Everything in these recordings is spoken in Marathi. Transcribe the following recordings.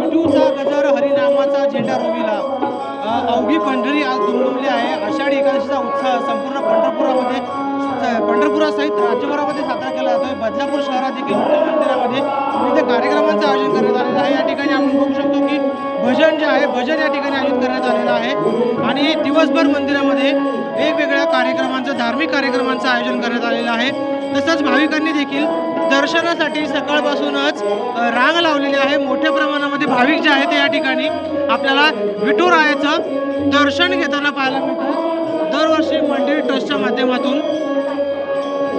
विठूचा गजर हरिनामाचा झेंडा रोविला. अवघी पंढरी आज दुमदुमली आहे. आषाढी एकादशीचा उत्साह संपूर्ण पंढरपुरामध्ये पंढरपुरासहित राज्यभरामध्ये साजरा केला जातोय. बदलापूर शहरात देखील मंदिरामध्ये विविध कार्यक्रमांचा जे आहे भजन या ठिकाणी आयोजित करण्यात आलेलं आहे. आणि दिवसभर मंदिरामध्ये वेगवेगळ्या कार्यक्रमांचं धार्मिक कार्यक्रमांचं आयोजन करण्यात आलेलं आहे. तसंच भाविकांनी देखील दर्शनासाठी सकाळपासूनच रांग लावलेली आहे. मोठ्या प्रमाणामध्ये भाविक जे आहेत ते या ठिकाणी आपल्याला विठुरायाचं दर्शन घेताना पाहायला मिळतं. दरवर्षी मंदिर ट्रस्टच्या माध्यमातून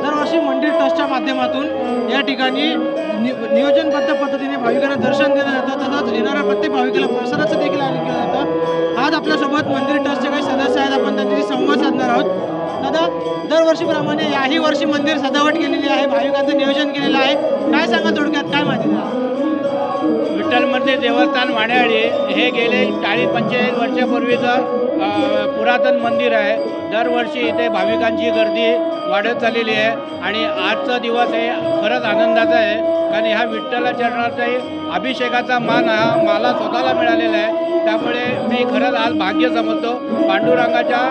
दरवर्षी मंदिर ट्रस्ट माध्यमातून या ठिकाणी नि नियोजनबद्ध पद्धतीने भाविकांना दर्शन दिलं जातं तसंच येणाऱ्या प्रत्येक भाविकाला प्रसादाचं देखील आयोजन केलं जातं. आज आपल्यासोबत मंदिर ट्रस्टचे काही सदस्य आहेत. आपण त्यांच्याशी संवाद साधणार आहोत. दादा दरवर्षीप्रमाणे याही वर्षी मंदिर सजावट केलेली आहे. भाविकांचं नियोजन केलेलं आहे. काय सांगा थोडक्यात? काय माहिती? द्या देवस्थान वाण्याळी हे गेले चाळीस पंचेचाळीस वर्षापूर्वीचं पुरातन मंदिर आहे. दरवर्षी इथे भाविकांची गर्दी वाढत चाललेली आहे आणि आजचा दिवस हे खरंच आनंदाचा आहे. कारण ह्या विठ्ठला चरणाचाही अभिषेकाचा मान हा मला स्वतःला मिळालेला आहे. त्यामुळे मी खरंच आज भाग्य समजतो. पांडुरंगाच्या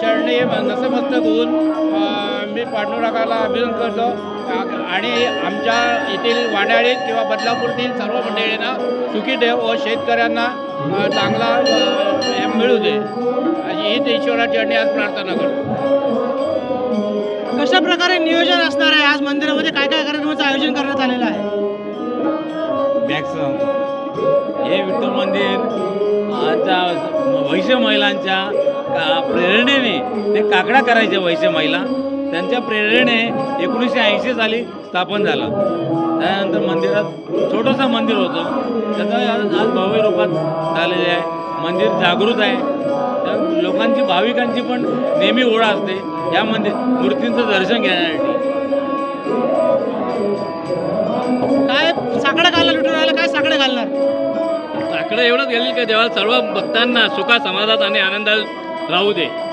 चरणी नसमस्तक होऊन मी पांडुरंगाला अभिनंदन करतो. आणि आमच्या येथील वाड्याळीत किंवा बदलापूरतील सर्व मंडळींना सुखी ठेव व शेतकऱ्यांना चांगला मिळू दे. अशी हीच ईश्वराची चरणी आज प्रार्थना करतो. कशा प्रकारे नियोजन असणार आहे? आज मंदिरामध्ये काय काय कार्यक्रमाचं आयोजन करण्यात आलेलं आहे? मॅक्सिमम हे विठ्ठल मंदिर आता वैश्य महिलांच्या का प्रेरणेने ते काकडा करायचे वैश्य महिला. त्यांच्या प्रेरणेने एकोणीसशे ऐंशी साली स्थापन झालं. त्यानंतर मंदिरात छोटंसं मंदिर होतं. त्याचं आज आज भव्य रूपात झालेले आहे. मंदिर जागृत आहे. त्या लोकांची भाविकांची पण नेहमी ओढ असते. या मंदिर मूर्तींचं दर्शन घेण्यासाठी. काय साकडं घालणार विठुरायाला काय साकडं घालणार? साकडं एवढंच गेलेलं की देवाला सर्व भक्तांना सुखा समाधात आणि आनंदात राहू दे.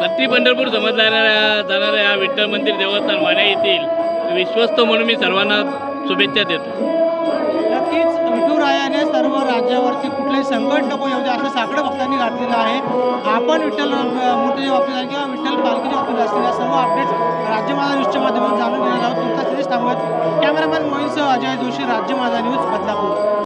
पत्री पंढरपूर समजणाऱ्या जाणाऱ्या या विठ्ठल मंदिर देवस्थान वाण्या येथील विश्वस्त म्हणून मी सर्वांना शुभेच्छा देतो. नक्कीच विठुरायाने सर्व राज्यावरती कुठलेही संकट नको येऊ दे असं साकडं भक्तांनी घातलेलं आहे. आपण विठ्ठल मूर्तीच्या बाबतीत आहे किंवा विठ्ठल पालखीच्या बाबतीत असलेल्या सर्व अपडेट्स राज्यमाला न्यूजच्या माध्यमातून जाणून घेणार आहोत तुमचा सिरीज थांबवत कॅमेरामॅन मोहितसह अजय जोशी राज्यमाता न्यूज बदलापूर.